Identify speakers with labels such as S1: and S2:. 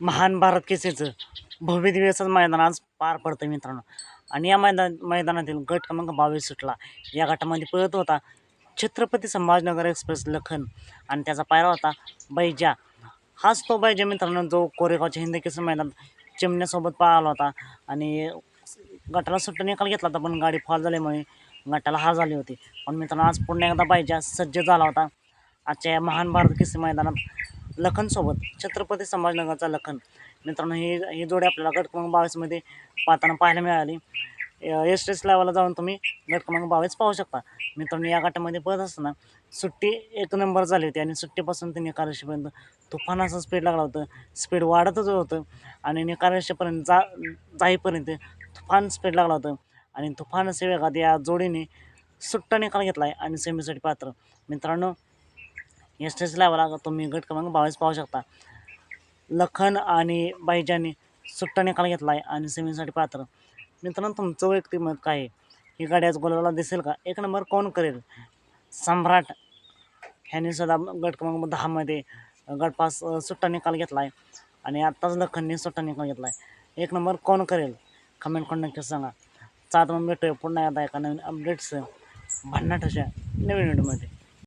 S1: महान भारत केसरीचं भव्य दिवसाचं मैदान आज पार पडतं मित्रांनो. आणि या मैदान मैदानातील गट क्रमांक बावीस सुटला. या गटामध्ये पळत होता छत्रपती संभाजनगर एक्सप्रेस लखन आणि त्याचा पायरा होता बैजा. हाच तो बैजा मित्रांनो जो कोरेगावच्या हिंद केसरी मैदानात चिमण्यासोबत पळाला होता. आणि गटाला सुट्टा निकाल घेतला होता पण गाडी फॉल झाल्यामुळे गटाला हार झाली होती. पण मित्रांनो आज पुन्हा एकदा बैजा सज्ज झाला होता. आजच्या या महान भारत केसरी मैदानात लखनसोबत छत्रपती संभाजीनगरचा लखन. मित्रांनो ही ही जोडी आपल्याला गट क्रमांक बावीसमध्ये पाहताना पाहायला मिळाली. एस टेस लेवलला जाऊन तुम्ही गट क्रमांक बावीस पाहू शकता. मित्रांनो या गटामध्ये पळत असताना सुट्टी एक नंबर झाली होती आणि सुट्टीपासून ते निकालशीपर्यंत तुफान असं स्पीड लागला होतं. स्पीड वाढतच होतं आणि निकालशीपर्यंत जा जाईपर्यंत तुफान स्पीड लागला होतं. आणि तुफान असे वेगात या जोडीने सुट्टा निकाल घेतला आहे आणि सेमीसाठी पात्र. मित्रांनो एस टी एस लेवलला तुम्ही गट क्रमांक बावीस पाहू शकता. लखन आणि बाईजाने सुट्टा निकाल घेतला आहे आणि सेमीसाठी पात्र. मित्रांनो तुमचं वैयक्तिक मत काय आहे? ही गाडी आज गोलाला दिसेल का? एक नंबर कोण करेल? सम्राट ह्याने सुद्धा गट क्रमांक दहामध्ये गटपास सुट्टा निकाल घेतला आहे आणि आत्ताच लखनने सुट्टा निकाल घेतला आहे एक नंबर कोण करेल? कमेंट करून नक्की सांगा. चालतं मग भेटूया पुन्हा एकदा एका नवीन अपडेट्स भन्नाट अशा नवीन व्हिडिओमध्ये